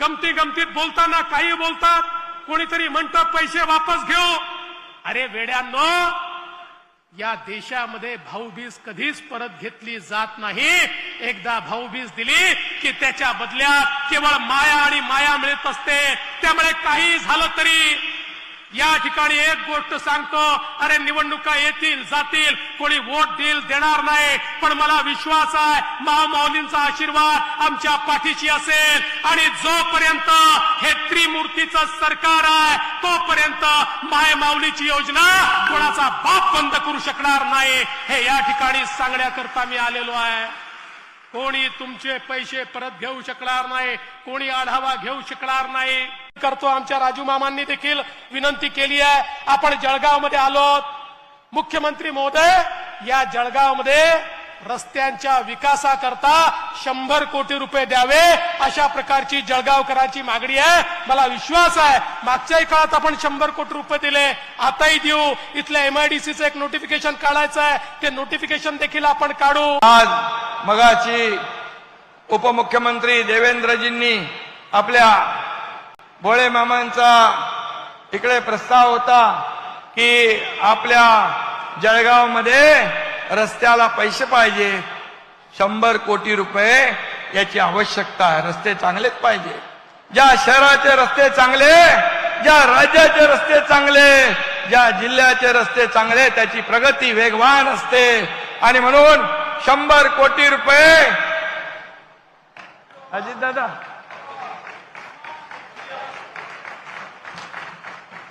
गमती गमतीत बोलताना काही बोलतात कोणीतरी म्हणतं पैसे वापस घेऊ. अरे वेड्यांनो या देशामध्ये भाऊबीज कधीच परत घेतली जात नाही. एकदा भाऊबीज दिली की त्याच्या बदल्यात केवळ माया आणि माया मिळत असते. त्यामुळे काही झालं तरी या ठिकाणी एक गोष्ट सांगतो अरे निवडणुका येतील जातील कोणी वोट देईल देणार नाही. पण मला विश्वास आहे महामाऊलींचा आशीर्वाद आमच्या पाठीशी असेल. आणि जोपर्यंत हे त्रिमूर्तीचं सरकार आहे तोपर्यंत माय माऊलीची योजना कोणाचा बाप बंद करू शकणार नाही. हे या ठिकाणी सांगण्याकरता मी आलेलो आहे. कोणी तुमचे पैसे परत घेऊ शकणार नाही कोणी आढावा घेऊ शकणार नाही. करतो. आमच्या राजू मामांनी देखील विनंती केली आहे. आपण जळगावमध्ये आलो मुख्यमंत्री महोदय या जळगावमध्ये रस्त्यांच्या विकासाकरता शंभर कोटी रुपये द्यावे अशा प्रकारची जळगावकरांची मागणी आहे. मला विश्वास आहे मागच्याही काळात आपण शंभर कोटी रुपये दिले. आताही देऊ. इथल्या एमआयडीसीचं एक नोटिफिकेशन काढायचं आहे. ते नोटिफिकेशन देखील आपण काढू. आज मगाची उपमुख्यमंत्री देवेंद्रजींनी आपल्या भोळे मामांचा इकडे प्रस्ताव होता की आपल्या जळगावमध्ये रस्त्याला पैसे पाहिजे. शंभर कोटी रुपये याची आवश्यकता आहे. रस्ते चांगलेच पाहिजे. ज्या शहराचे रस्ते चांगले ज्या राज्याचे रस्ते चांगले ज्या जिल्ह्याचे रस्ते चांगले त्याची प्रगती वेगवान असते. आणि म्हणून शंभर कोटी रुपये अजित दादा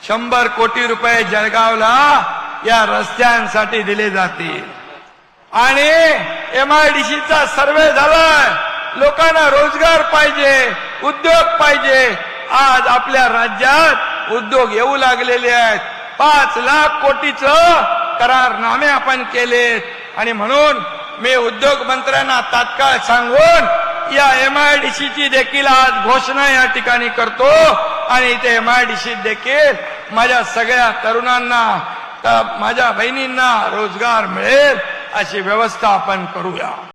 शंभर कोटी रुपये जळगावला या रस्त्यांसाठी दिले जातील. आणि एमआयडीसीचा सर्वे झालाय. लोकांना रोजगार पाहिजे उद्योग पाहिजे. आज आपल्या राज्यात उद्योग येऊ लागलेले आहेत. पाच लाख कोटीचं करारनामे आपण केलेत. आणि म्हणून मी उद्योग मंत्र्यांना तात्काळ सांगून या एमआयडीसीची देखील आज घोषणा या ठिकाणी करतो. आणि इथे एमआयडीसी देखील माझ्या सगळ्या तरुणांना माझ्या बहिणींना रोजगार मिळेल अशी व्यवस्था आपण करूया.